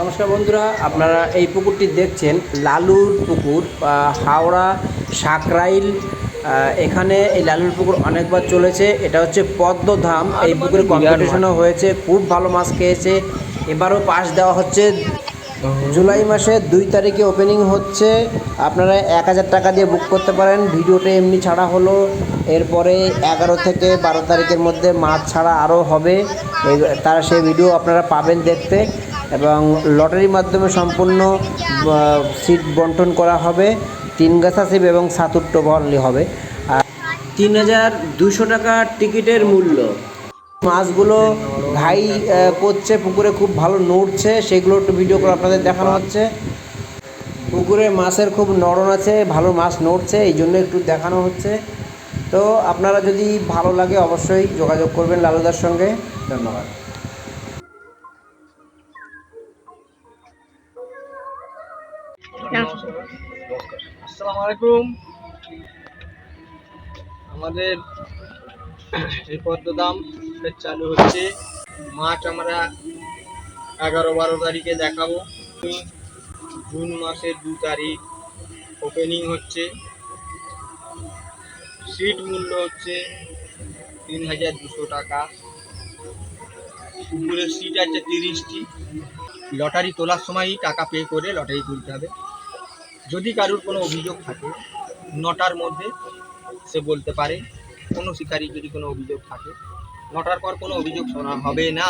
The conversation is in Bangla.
নমস্কার বন্ধুরা আপনারা এই পুকুরটি দেখছেন লালুর পুকুর হাওড়া সাকরাইল এখানে এই লালুর পুকুর অনেকবার চলেছে। এটা হচ্ছে পদ্মধাম। এই পুকুরে কম্পিটিশনও হয়েছে খুব ভালো মাছ খেয়েছে। এবারও পাস দেওয়া হচ্ছে। জুলাই মাসে দুই তারিখে ওপেনিং হচ্ছে। আপনারা এক হাজার টাকা দিয়ে বুক করতে পারেন। ভিডিওটা এমনি ছাড়া হলো। এরপরে এগারো থেকে বারো তারিখের মধ্যে মাছ ছাড়া আরও হবে। তার সেই ভিডিও আপনারা পাবেন দেখতে। এবং লটারির মাধ্যমে সম্পূর্ণ সিট বন্টন করা হবে, তিন গাছা সিপ এবং সাতুর টোবলি হবে। আর তিন হাজার দুশো টাকা টিকিটের মূল্য। মাছগুলো ঘাই পড়ছে পুকুরে, খুব ভালো নড়ছে, সেগুলো একটু ভিডিও করে আপনাদের দেখানো হচ্ছে। পুকুরে মাছের খুব নরম আছে, ভালো মাছ নড়ছে, এই জন্য একটু দেখানো হচ্ছে। তো আপনারা যদি ভালো লাগে অবশ্যই যোগাযোগ করবেন লালুদার সঙ্গে। ধন্যবাদ। আসসালামু আলাইকুম আমাদের এই পদ্মদাম চালু হচ্ছে মাছ আমরা এগারো বারো তারিখে দেখাবো। জুন মাসের দু তারিখ ওপেনিং হচ্ছে। সিট মূল্য হচ্ছে তিন হাজার দুশো টাকা। উপরের সিট আছে তিরিশটি। লটারি তোলার সময়ই টাকা পে করে লটারি তুলতে হবে। যদি কারুর কোনো অভিযোগ থাকে, নটার মধ্যে সে বলতে পারে। কোনো শিকারী যদি কোনো অভিযোগ থাকে, নটার পর কোনো অভিযোগ শোনা হবে না।